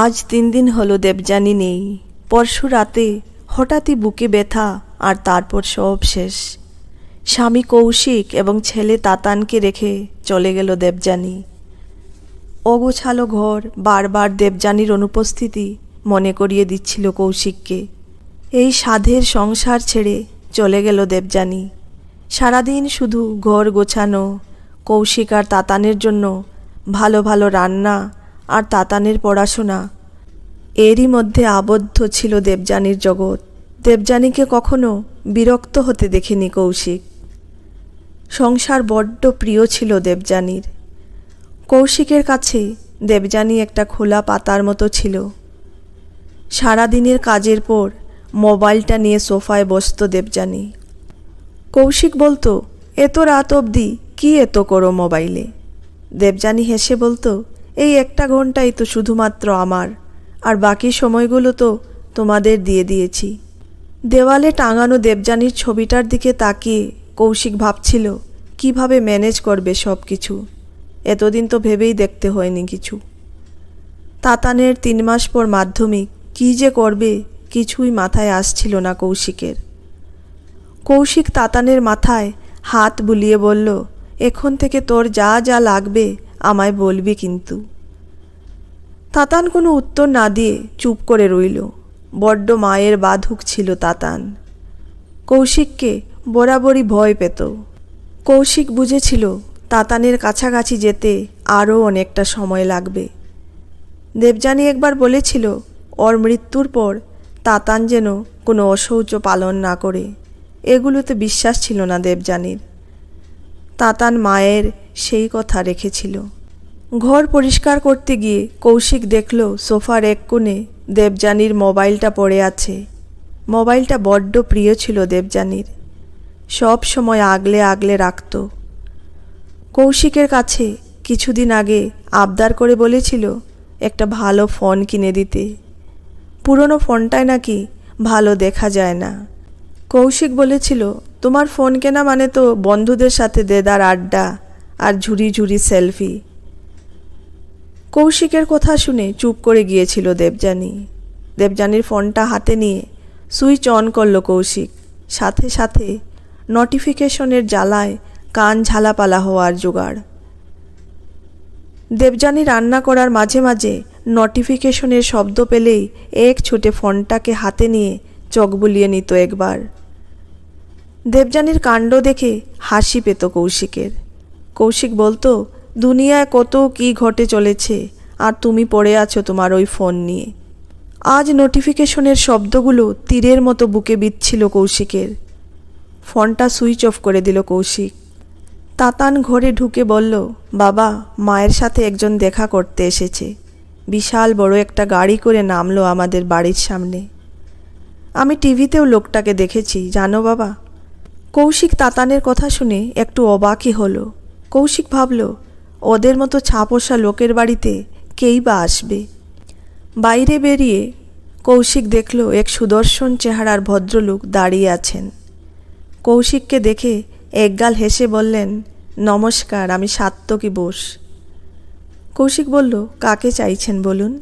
আজ তিন দিন হলো দেবযানী নেই। পরশু রাতে হঠাৎই বুকে ব্যথা আর তারপর সব শেষ। স্বামী কৌশিক এবং ছেলে তাতানকে রেখে চলে গেল দেবযানী। অগোছালো ঘর বারবার দেবযানীর অনুপস্থিতি মনে করিয়ে দিচ্ছিল কৌশিককে। এই সাধের সংসার ছেড়ে চলে গেল দেবযানী। সারাদিন শুধু ঘর গোছানো, কৌশিক আর তাতানের জন্য ভালো ভালো রান্না আর তাতানের পড়াশোনা। এরই মধ্যে আবদ্ধ ছিল দেবযানীর জগৎ। দেবযানীকে কখনো বিরক্ত হতে দেখেনি কৌশিক। সংসার বড্ড প্রিয় ছিল দেবযানীর। কৌশিকের কাছে দেবযানী একটা খোলা পাতার মতো ছিল। সারাদিনের কাজের পর মোবাইলটা নিয়ে সোফায় বসত দেবযানী। কৌশিক বলতো, এত রাত অবধি কি এত করো মোবাইলে? দেবযানী হেসে বলতো এই একটা ঘন্টাই তো শুধুমাত্র আমার, আর বাকি সময়গুলো তো তোমাদের দিয়ে দিয়েছি। দেওয়ালে টাঙানো দেবযানীর ছবিটার দিকে তাকিয়ে কৌশিক ভাবছিল, কীভাবে ম্যানেজ করবে সব কিছু এতদিন তো ভেবেই দেখতে হয়নি কিছু। তাতানের তিন মাস পর মাধ্যমিক, কী যে করবে কিছুই মাথায় আসছিল না কৌশিকের। কৌশিক তাতানের মাথায় হাত বুলিয়ে বলল এখন থেকে তোর যা যা লাগবে আমায় বলবি কিন্তু। তাতান কোনো উত্তর না দিয়ে চুপ করে রইল। বড্ড মায়ের বাধুক ছিল তাতান। কৌশিককে বরাবরই ভয় পেত। কৌশিক বুঝেছিল তাতানের কাছাকাছি যেতে আরও অনেকটা সময় লাগবে। দেবযানী একবার বলেছিল, ওর মৃত্যুর পর তাতান যেন কোনো অশৌচ পালন না করে। এগুলোতে বিশ্বাস ছিল না দেবযানীর। তাতান মায়ের সেই কথা রেখেছিল। ঘর পরিষ্কার করতে গিয়ে কৌশিক দেখল সোফার এক কোণে দেবযানীর মোবাইলটা পড়ে আছে। মোবাইলটা বড্ড প্রিয় ছিল দেবযানীর। সব সময় আগলে আগলে রাখত। কৌশিকের কাছে কিছুদিন আগে আবদার করে বলেছিল, একটা ভালো ফোন কিনে দিতে। পুরনো ফোনটায় নাকি ভালো দেখা যায় না। কৌশিক বলেছিল তোমার ফোন কেনা মানে তো বন্ধুদের সাথে দেদার আড্ডা আর ঝুরি ঝুরি সেলফি। কৌশিকের কথা শুনে চুপ করে গিয়েছিল দেবযানী। দেবযানীর ফোনটা হাতে নিয়ে সুইচ অন করল কৌশিক। সাথে সাথে নোটিফিকেশনের জ্বালায় কান ঝালাপালা হওয়ার জোগাড়। দেবযানী রান্না করার মাঝে মাঝে নোটিফিকেশনের শব্দ পেলেই এক ছুটে ফোনটাকে হাতে নিয়ে চোখ বুলিয়ে নিত একবার। দেবযানীর কাণ্ড দেখে হাসি পেত কৌশিকের। কৌশিক বলতো, দুনিয়ায় কত কি ঘটে চলেছে, আর তুমি পড়ে আছো তোমার ওই ফোন নিয়ে। আজ নোটিফিকেশনের শব্দগুলো তীরের মতো বুকে বিচ্ছিল কৌশিকের। ফোনটা সুইচ অফ করে দিল কৌশিক। তাতান ঘরে ঢুকে বলল, বাবা, মায়ের সাথে একজন দেখা করতে এসেছে। বিশাল বড় একটা গাড়ি করে নামলো আমাদের বাড়ির সামনে। আমি টিভিতেও লোকটাকে দেখেছি, জানো বাবা? কৌশিক তাতানের কথা শুনে একটু অবাকই হলো। কৌশিক ভাবল, ওদের মতো ছাপোষা লোকের বাড়িতে কেই বা আসবে? বাইরে বেরিয়ে কৌশিক দেখল এক সুদর্শন চেহারার ভদ্রলোক দাঁড়িয়ে আছেন। কৌশিককে দেখে একগাল হেসে বললেন, নমস্কার, আমি সাত্তকী বোস। কৌশিক বলল, কাকে চাইছেন বলুন?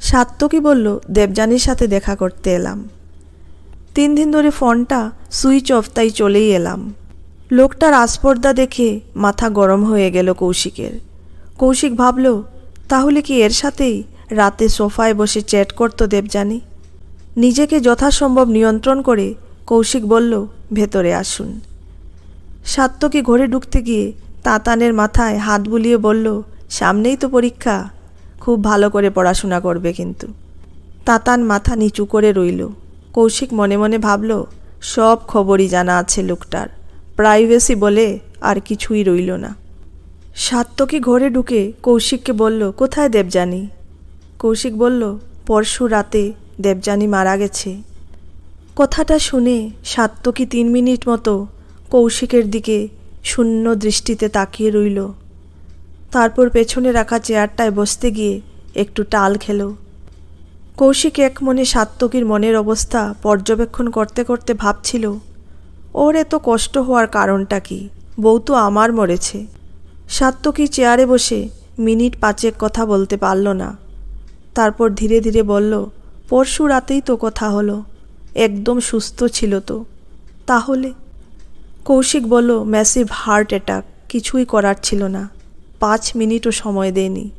সাত্তকী বলল, দেবযানীর সাথে দেখা করতে এলাম। তিন দিন ধরে ফোনটা সুইচ অফ, তাই চলেই এলাম। লোকটার আস্পর্দা দেখে মাথা গরম হয়ে গেল কৌশিকের। কৌশিক ভাবল, তাহলে কি এর সাথেই রাতে সোফায় বসে চ্যাট করতো দেবযানী? নিজেকে যথাসম্ভব নিয়ন্ত্রণ করে কৌশিক বলল, ভেতরে আসুন। সাত্তকী ঘরে ঢুকতে গিয়ে তাতানের মাথায় হাত বুলিয়ে বলল, সামনেই তো পরীক্ষা, খুব ভালো করে পড়াশোনা করবে কিন্তু। তাতান মাথা নিচু করে রইল। কৌশিক মনে মনে ভাবল, সব খবরই জানা আছে লোকটার। প্রাইভেসি বলে আর কিছুই রইল না। সাত্তকী ঘরে ঢুকে কৌশিককে বলল, কোথায় দেবযানী? কৌশিক বলল, পরশু রাতে দেবযানী মারা গেছে। কথাটা শুনে সাত্তকী তিন মিনিট মতো কৌশিকের দিকে শূন্য দৃষ্টিতে তাকিয়ে রইল। তারপর পেছনে রাখা চেয়ারটায় বসতে গিয়ে একটু টাল খেল। কৌশিক এক মনে সাত্তকীর মনের অবস্থা পর্যবেক্ষণ করতে করতে ভাবছিল, ওর এত কষ্ট হওয়ার কারণটা কি? বউ তো আমার মরেছে। সাত্তকী চেয়ারে বসে মিনিট পাঁচেক কথা বলতে পারল না। তারপর ধীরে ধীরে বলল, পরশু রাতেই তো কথা হলো, একদম সুস্থ ছিল তো। তাহলে? কৌশিক বলল, ম্যাসিভ হার্ট অ্যাটাক, কিছুই করার ছিল না। পাঁচ মিনিটও সময় দেয়নি।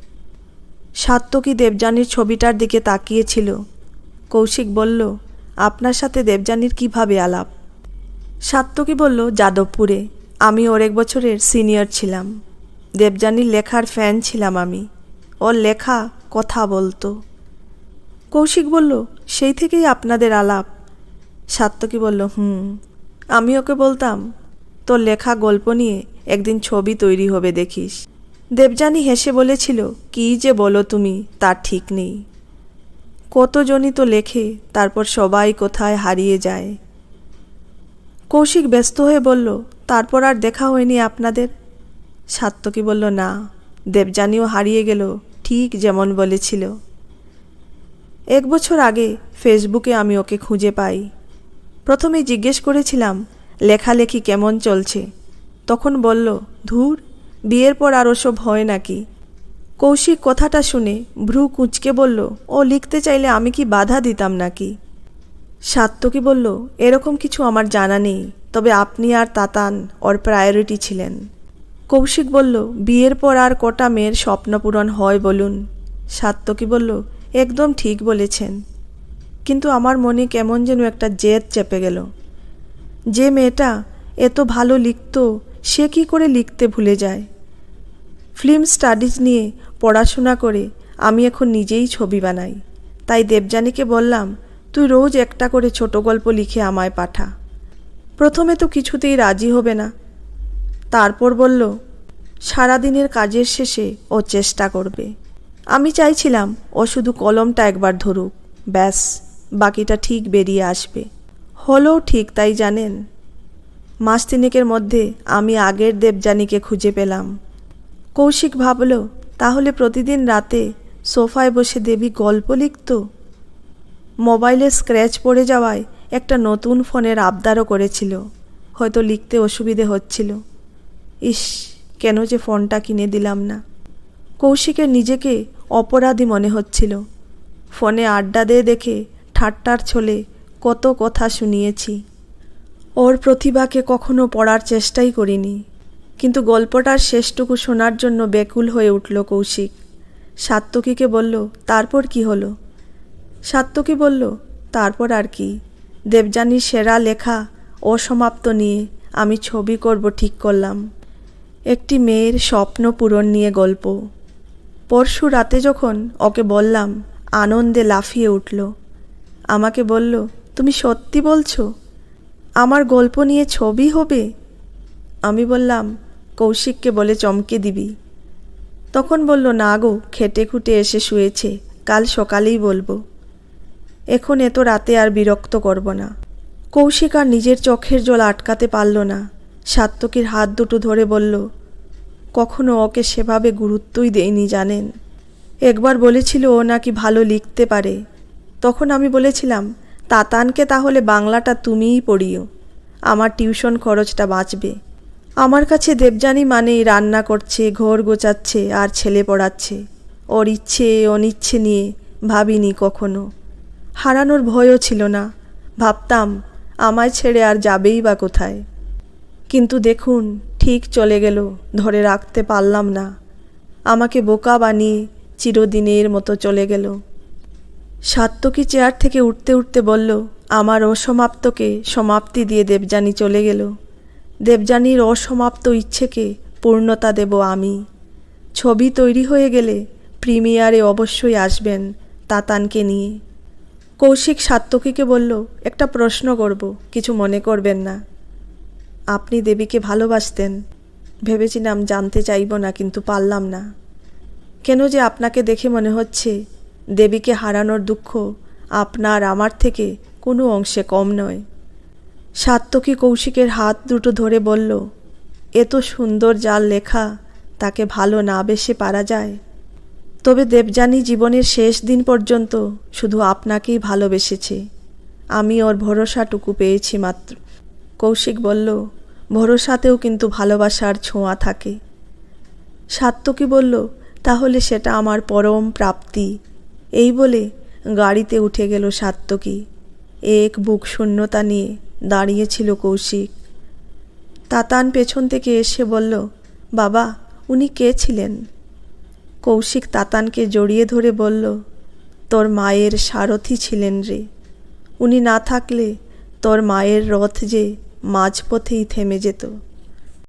সাত্তকী দেবযানীর ছবিটার দিকে তাকিয়েছিল। কৌশিক বলল, আপনার সাথে দেবযানীর কীভাবে আলাপ? সাত্তকী বলল, যাদবপুরে। আমি ওর এক বছরের সিনিয়র ছিলাম। দেবযানীর লেখার ফ্যান ছিলাম আমি। ওর লেখা, কথা বলতো। কৌশিক বলল, সেই থেকেই আপনাদের আলাপ? সাত্তকী বলল, হুম, আমি ওকে বলতাম, তোর লেখা গল্প নিয়ে একদিন ছবি তৈরি হবে দেখিস। দেবযানী হেসে বলেছিল, কী যে বলো তুমি তার ঠিক নেই। কতজনই তো লেখে, তারপর সবাই কোথায় হারিয়ে যায়। কৌশিক ব্যস্ত হয়ে বলল, তারপর আর দেখা হয়নি আপনাদের? সাত্তকী বলল, না, দেবযানীও হারিয়ে গেল, ঠিক যেমন বলেছিল। এক বছর আগে ফেসবুকে আমি ওকে খুঁজে পাই। প্রথমে জিজ্ঞেস করেছিলাম, লেখালেখি কেমন চলছে? তখন বলল, ধুর বিয়ের পর আর ওসব হয় নাকি? কৌশিক কথাটা শুনে ভ্রু কুঁচকে বলল, ও লিখতে চাইলে আমি কি বাধা দিতাম নাকি? সাত্তকী বলল, এরকম কিছু আমার জানা নেই, তবে আপনি আর তাতান ওর প্রায়োরিটি ছিলেন। কৌশিক বলল, বিয়ের পর আর কটা মেয়ের স্বপ্ন পূরণ হয় বলুন? সাত্তকী বলল, একদম ঠিক বলেছেন, কিন্তু আমার মনে কেমন যেন একটা জেদ চেপে গেল। যে মেয়েটা এত ভালো লিখত সে কি করে লিখতে ভুলে যায়? ফিল্ম স্টাডিজ নিয়ে পড়াশোনা করে আমি এখন নিজেই ছবি বানাই। তাই দেবযানীকে বললাম, তুই রোজ একটা করে ছোট গল্প লিখে আমায় পাঠা। প্রথমে তো কিছুতেই রাজি হবে না। তারপর বলল, সারাদিনের কাজের শেষে ও চেষ্টা করবে। আমি চাইছিলাম ও শুধু কলমটা একবার ধরুক, ব্যাস, বাকিটা ঠিক বেরিয়ে আসবে। হলেও ঠিক তাই জানেন? মাস তিনেকের মধ্যে আমি আগের দেবযানীকে খুঁজে পেলাম। কৌশিক ভাবল, তাহলে প্রতিদিন রাতে সোফায় বসে দেবী গল্প লিখত? মোবাইলে স্ক্র্যাচ পড়ে যাওয়ায় একটা নতুন ফোনের আবদারও করেছিল। হয়তো লিখতে অসুবিধে হচ্ছিল। ইস, কেন যে ফোনটা কিনে দিলাম না। কৌশিকের নিজেকে অপরাধী মনে হচ্ছিল। ফোনে আড্ডা দিয়ে দেখে ঠাট্টার ছলে কত কথা শুনিয়েছি। ওর প্রতিভাকে কখনো পড়ার চেষ্টাই করিনি। কিন্তু গল্পটার শেষটুকু শোনার জন্য ব্যাকুল হয়ে উঠল কৌশিক। সাত্তকীকে বলল, তারপর কি হলো? সাত্তকী বলল, তারপর আর কি। দেবযানীর সেরা লেখা, অসমাপ্ত নিয়ে আমি ছবি করব ঠিক করলাম। একটি মেয়ের স্বপ্ন পূরণ নিয়ে গল্প। পরশু রাতে যখন ওকে বললাম, আনন্দে লাফিয়ে উঠল। আমাকে বলল, তুমি সত্যি বলছো? আমার গল্প নিয়ে ছবি হবে? আমি বললাম, কৌশিককে বলে চমকে দিবি। তখন বলল, না গো, খেটে খুঁটে এসে শুয়েছে, কাল সকালেই বলব। এখন এত রাতে আর বিরক্ত করব না। কৌশিক আর নিজের চোখের জল আটকাতে পারল না। সাত্তকীর হাত দুটো ধরে বলল, কখনো ওকে সেভাবে গুরুত্বই দেয়নি জানেন? একবার বলেছিল ও নাকি ভালো লিখতে পারে। তখন আমি বলেছিলাম তাতানকে তাহলে বাংলাটা তুমিই পড়িও। আমার টিউশন খরচটা বাঁচবে। আমার কাছে দেবযানী মানেই রান্না করছে, ঘর গোছাচ্ছে আর ছেলে পড়াচ্ছে। ওর ইচ্ছে, অনিচ্ছে নিয়ে ভাবিনি কখনো। হারানোর ভয়ও ছিল না। ভাবতাম, আমায় ছেড়ে আর যাবেই বা কোথায়। কিন্তু দেখুন, ঠিক চলে গেল, ধরে রাখতে পারলাম না। আমাকে বোকা বানিয়ে চিরদিনের মতো চলে গেল। সাত্তকী চেয়ার থেকে উঠতে উঠতে বলল, আমার অসমাপ্তকে সমাপ্তি দিয়ে দেবযানী চলে গেল। দেবযানীর অসমাপ্ত ইচ্ছেকে পূর্ণতা দেব আমি। ছবি তৈরি হয়ে গেলে প্রিমিয়ারে অবশ্যই আসবেন তাতানকে নিয়ে। কৌশিক সাত্তকীকে বলল, একটা প্রশ্ন করব, কিছু মনে করবেন না। আপনি দেবীকে ভালোবাসতেন। ভেবেছিলাম জানতে চাইব না, কিন্তু পারলাম না। কেন যে আপনাকে দেখে মনে হচ্ছে দেবীকে হারানোর দুঃখ আপনার আমার থেকে কোনো অংশে কম নয়। সাত্তকী কৌশিকের হাত দুটো ধরে বলল এত সুন্দর যার লেখা, তাকে ভালো না বেশে পারা যায়। তবে দেবযানী জীবনের শেষ দিন পর্যন্ত শুধু আপনাকেই ভালোবেসেছে। আমি ওর ভরসাটুকু পেয়েছি মাত্র। কৌশিক বলল, ভরসাতেও কিন্তু ভালোবাসার ছোঁয়া থাকে। সাত্তকী বলল, তাহলে সেটা আমার পরম প্রাপ্তি। এই বলে গাড়িতে উঠে গেল সাত্তকী। এক বুক শূন্যতা নিয়ে দাঁড়িয়েছিল কৌশিক। তাতান পেছন থেকে এসে বলল, বাবা, উনি কে ছিলেন? কৌশিক তাতানকে জড়িয়ে ধরে বলল, তোর মায়ের সারথি ছিলেন রে। উনি না থাকলে তোর মায়ের রথ যে মাঝপথেই থেমে যেত।